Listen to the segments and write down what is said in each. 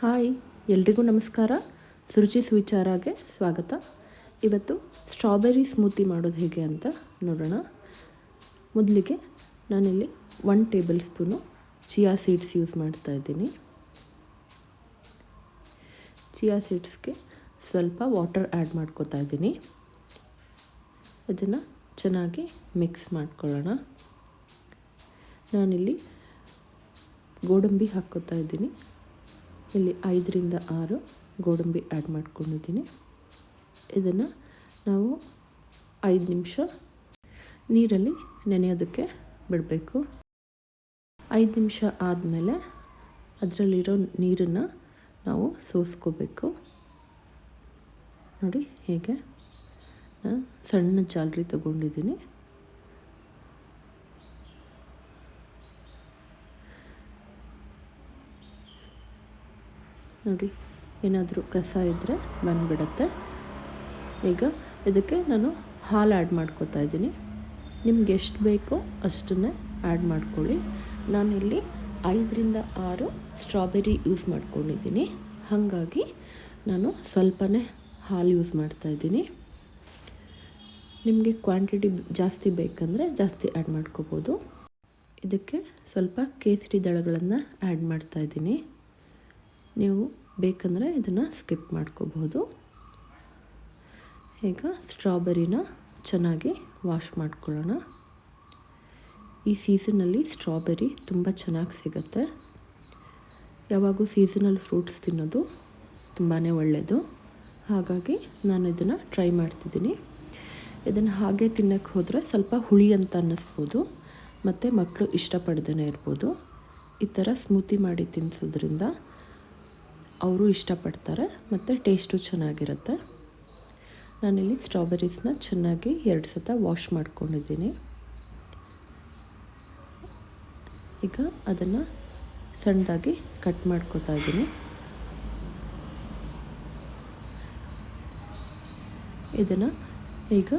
Hi, ಎಲ್ರಿಗೂ ನಮಸ್ಕಾರ. ಸುರುಚಿ ಸುವಿಚಾರಾಗೆ ಸ್ವಾಗತ. ಇವತ್ತು ಸ್ಟ್ರಾಬೆರಿ ಸ್ಮೂತಿ ಮಾಡೋದು ಹೇಗೆ ಅಂತ ನೋಡೋಣ. ಮೊದಲಿಗೆ ನಾನಿಲ್ಲಿ one tablespoon chia seeds use ಮಾಡ್ತಾ ಇದ್ದೀನಿ. ಚಿಯಾ ಸೀಡ್ಸ್ಗೆ ಸ್ವಲ್ಪ ವಾಟರ್ ಆ್ಯಡ್ ಮಾಡ್ಕೋತಾ ಇದ್ದೀನಿ. ಅದನ್ನು ಚೆನ್ನಾಗಿ ಮಿಕ್ಸ್ ಮಾಡ್ಕೊಳ್ಳೋಣ. ನಾನಿಲ್ಲಿ ಗೋಡಂಬಿ ಹಾಕ್ಕೋತಾ ಇದ್ದೀನಿ. ಇಲ್ಲಿ ಐದರಿಂದ ಆರು ಗೋಡಂಬಿ ಆ್ಯಡ್ ಮಾಡ್ಕೊಂಡಿದ್ದೀನಿ. ಇದನ್ನು ನಾವು ಐದು ನಿಮಿಷ ನೀರಲ್ಲಿ ನೆನೆಯೋದಕ್ಕೆ ಬಿಡಬೇಕು. ಐದು ನಿಮಿಷ ಆದಮೇಲೆ ಅದರಲ್ಲಿರೋ ನೀರನ್ನು ನಾವು ಸೋಸ್ಕೋಬೇಕು. ನೋಡಿ ಹೇಗೆ? ಸಣ್ಣ ಜಾಲರಿ ತಗೊಂಡಿದ್ದೀನಿ. ನೋಡಿ, ಏನಾದರೂ ಕಸ ಇದ್ದರೆ ಬಂದುಬಿಡತ್ತೆ. ಈಗ ಇದಕ್ಕೆ ನಾನು ಹಾಲು ಆ್ಯಡ್ ಮಾಡ್ಕೋತಾ ಇದ್ದೀನಿ. ನಿಮ್ಗೆ ಎಷ್ಟು ಬೇಕೋ ಅಷ್ಟನ್ನೇ ಆ್ಯಡ್ ಮಾಡ್ಕೊಳ್ಳಿ. ನಾನಿಲ್ಲಿ ಐದರಿಂದ ಆರು ಸ್ಟ್ರಾಬೆರಿ ಯೂಸ್ ಮಾಡ್ಕೊಂಡಿದ್ದೀನಿ. ಹಾಗಾಗಿ ನಾನು ಸ್ವಲ್ಪನೇ ಹಾಲು ಯೂಸ್ ಮಾಡ್ತಾಯಿದ್ದೀನಿ ನಿಮಗೆ ಕ್ವಾಂಟಿಟಿ ಜಾಸ್ತಿ ಬೇಕಂದರೆ ಜಾಸ್ತಿ ಆ್ಯಡ್ ಮಾಡ್ಕೋಬೋದು. ಇದಕ್ಕೆ ಸ್ವಲ್ಪ ಕೇಸರಿ ದಳಗಳನ್ನು ಆ್ಯಡ್ ಮಾಡ್ತಾಯಿದ್ದೀನಿ ನೀವು ಬೇಕಂದರೆ ಇದನ್ನು ಸ್ಕಿಪ್ ಮಾಡ್ಕೋಬಹುದು. ಈಗ ಸ್ಟ್ರಾಬೆರಿನ ಚೆನ್ನಾಗಿ ವಾಶ್ ಮಾಡ್ಕೊಳ್ಳೋಣ. ಈ ಸೀಸನಲ್ಲಿ ಸ್ಟ್ರಾಬೆರಿ ತುಂಬ ಚೆನ್ನಾಗಿ ಸಿಗುತ್ತೆ. ಯಾವಾಗೂ ಸೀಸನಲ್ ಫ್ರೂಟ್ಸ್ ತಿನ್ನೋದು ತುಂಬಾ ಒಳ್ಳೆಯದು ಹಾಗಾಗಿ ನಾನು ಇದನ್ನು ಟ್ರೈ ಮಾಡ್ತಿದ್ದೀನಿ. ಇದನ್ನು ಹಾಗೆ ತಿನ್ನೋಕ್ಕೆ ಹೋದರೆ ಸ್ವಲ್ಪ ಹುಳಿ ಅಂತ ಅನ್ನಿಸ್ಬೋದು, ಮತ್ತು ಮಕ್ಕಳು ಇಷ್ಟಪಡ್ದೇ ಇರ್ಬೋದು. ಈ ಥರ ಸ್ಮೂತಿ ಮಾಡಿ ತಿನ್ನಿಸೋದ್ರಿಂದ ಅವರು ಇಷ್ಟಪಡ್ತಾರೆ ಮತ್ತು ಟೇಸ್ಟು ಚೆನ್ನಾಗಿರುತ್ತೆ. ನಾನಿಲ್ಲಿ ಸ್ಟ್ರಾಬೆರೀಸ್ನ ಚೆನ್ನಾಗಿ ಎರಡು ಸತ ವಾಶ್ ಮಾಡ್ಕೊಂಡಿದ್ದೀನಿ. ಈಗ ಅದನ್ನು ಸಣ್ಣದಾಗಿ ಕಟ್ ಮಾಡ್ಕೋತಾ ಇದ್ದೀನಿ. ಇದನ್ನು ಈಗ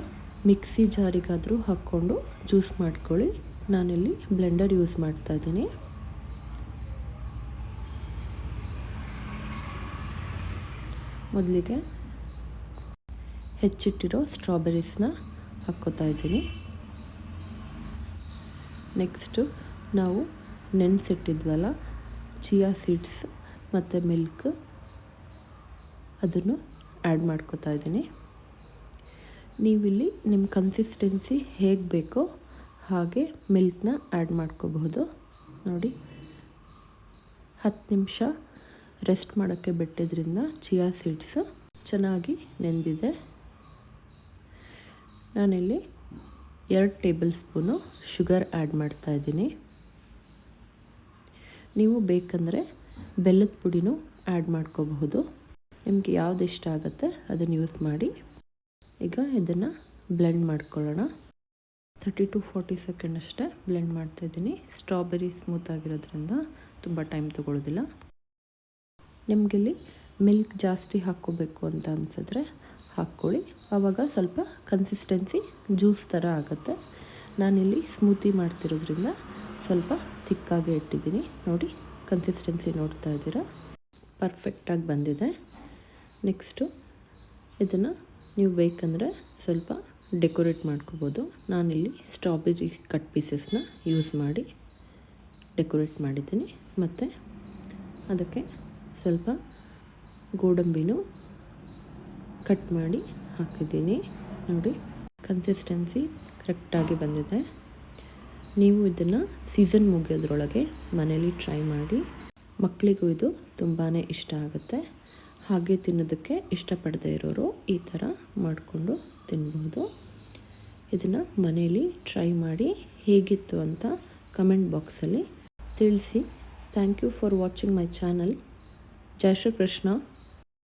ಮಿಕ್ಸಿ ಜಾರಿಗಾದರೂ ಹಾಕ್ಕೊಂಡು ಜ್ಯೂಸ್ ಮಾಡ್ಕೊಳ್ಳಿ. ನಾನಿಲ್ಲಿ ಬ್ಲೆಂಡರ್ ಯೂಸ್ ಮಾಡ್ತಾಯಿದ್ದೀನಿ ಮೊದಲಿಗೆ ಹೆಚ್ಚಿಟ್ಟಿರೋ ಸ್ಟ್ರಾಬೆರೀಸ್ನ ಹಾಕ್ಕೋತಾ ಇದ್ದೀನಿ. ನೆಕ್ಸ್ಟು ನಾವು ನೆನೆಸಿಟ್ಟಿದ್ವಲ್ಲ, ಚಿಯಾ ಸೀಡ್ಸ್ ಮತ್ತು ಮಿಲ್ಕ್ ಅದನ್ನು ಆ್ಯಡ್ ಮಾಡ್ಕೋತಾ ಇದ್ದೀನಿ. ನೀವಿಲ್ಲಿ ನಿಮ್ಮ ಕನ್ಸಿಸ್ಟೆನ್ಸಿ ಹೇಗೆ ಬೇಕೋ ಹಾಗೆ ಮಿಲ್ಕ್ನ ಆ್ಯಡ್ ಮಾಡ್ಕೋಬಹುದು. ನೋಡಿ, ಹತ್ತು ನಿಮಿಷ ರೆಸ್ಟ್ ಮಾಡೋಕ್ಕೆ ಬಿಟ್ಟಿದ್ರಿಂದ ಚಿಯಾ ಸೀಡ್ಸ್ ಚೆನ್ನಾಗಿ ನೆಂದಿದೆ. ನಾನಿಲ್ಲಿ ಎರಡು ಟೇಬಲ್ ಸ್ಪೂನು ಶುಗರ್ ಆ್ಯಡ್ ಮಾಡ್ತಾ ಇದ್ದೀನಿ. ನೀವು ಬೇಕಂದರೆ ಬೆಲ್ಲದ ಪುಡಿನೂ ಆ್ಯಡ್ ಮಾಡ್ಕೋಬಹುದು. ನಿಮಗೆ ಯಾವ್ದು ಇಷ್ಟ ಆಗುತ್ತೆ ಅದನ್ನು ಯೂಸ್ ಮಾಡಿ. ಈಗ ಇದನ್ನು ಬ್ಲೆಂಡ್ ಮಾಡ್ಕೊಳ್ಳೋಣ. ತರ್ಟಿ ಟು ಫಾರ್ಟಿ ಸೆಕೆಂಡ್ ಅಷ್ಟೇ ಬ್ಲೆಂಡ್ ಮಾಡ್ತಾಯಿದ್ದೀನಿ ಸ್ಟ್ರಾಬೆರಿ ಸ್ಮೂತ್ ಆಗಿರೋದ್ರಿಂದ ತುಂಬ ಟೈಮ್ ತೊಗೊಳ್ಳೋದಿಲ್ಲ. ನಿಮಗಿಲ್ಲಿ ಮಿಲ್ಕ್ ಜಾಸ್ತಿ ಹಾಕ್ಕೋಬೇಕು ಅಂತ ಅನಿಸಿದ್ರೆ ಹಾಕ್ಕೊಳ್ಳಿ. ಆವಾಗ ಸ್ವಲ್ಪ ಕನ್ಸಿಸ್ಟೆನ್ಸಿ ಜ್ಯೂಸ್ ಥರ ಆಗುತ್ತೆ. ನಾನಿಲ್ಲಿ ಸ್ಮೂತಿ ಮಾಡ್ತಿರೋದ್ರಿಂದ ಸ್ವಲ್ಪ ತಿಕ್ಕಾಗೆ ಇಟ್ಟಿದ್ದೀನಿ. ನೋಡಿ ಕನ್ಸಿಸ್ಟೆನ್ಸಿ ನೋಡ್ತಾ ಇದ್ದೀರಾ? ಪರ್ಫೆಕ್ಟಾಗಿ ಬಂದಿದೆ. ನೆಕ್ಸ್ಟು ಇದನ್ನು ನೀವು ಬೇಕಂದರೆ ಸ್ವಲ್ಪ ಡೆಕೋರೇಟ್ ಮಾಡ್ಕೋಬೋದು. ನಾನಿಲ್ಲಿ ಸ್ಟ್ರಾಬೆರಿ ಕಟ್ ಪೀಸಸ್ನ ಯೂಸ್ ಮಾಡಿ ಡೆಕೋರೇಟ್ ಮಾಡಿದ್ದೀನಿ. ಮತ್ತು ಅದಕ್ಕೆ ಸ್ವಲ್ಪ ಗೋಡಂಬಿನೂ ಕಟ್ ಮಾಡಿ ಹಾಕಿದ್ದೀನಿ. ನೋಡಿ ಕನ್ಸಿಸ್ಟೆನ್ಸಿ ಕರೆಕ್ಟಾಗಿ ಬಂದಿದೆ. ನೀವು ಇದನ್ನು ಸೀಸನ್ ಮುಗಿಯೋದ್ರೊಳಗೆ ಮನೇಲಿ ಟ್ರೈ ಮಾಡಿ. ಮಕ್ಕಳಿಗೂ ಇದು ತುಂಬಾ ಇಷ್ಟ ಆಗುತ್ತೆ. ಹಾಗೆ ತಿನ್ನೋದಕ್ಕೆ ಇಷ್ಟಪಡದೇ ಇರೋರು ಈ ಥರ ಮಾಡಿಕೊಂಡು ತಿನ್ಬೋದು. ಇದನ್ನು ಮನೇಲಿ ಟ್ರೈ ಮಾಡಿ ಹೇಗಿತ್ತು ಅಂತ ಕಮೆಂಟ್ ಬಾಕ್ಸಲ್ಲಿ ತಿಳಿಸಿ. Thank you for watching my channel जय श्री कृष्ण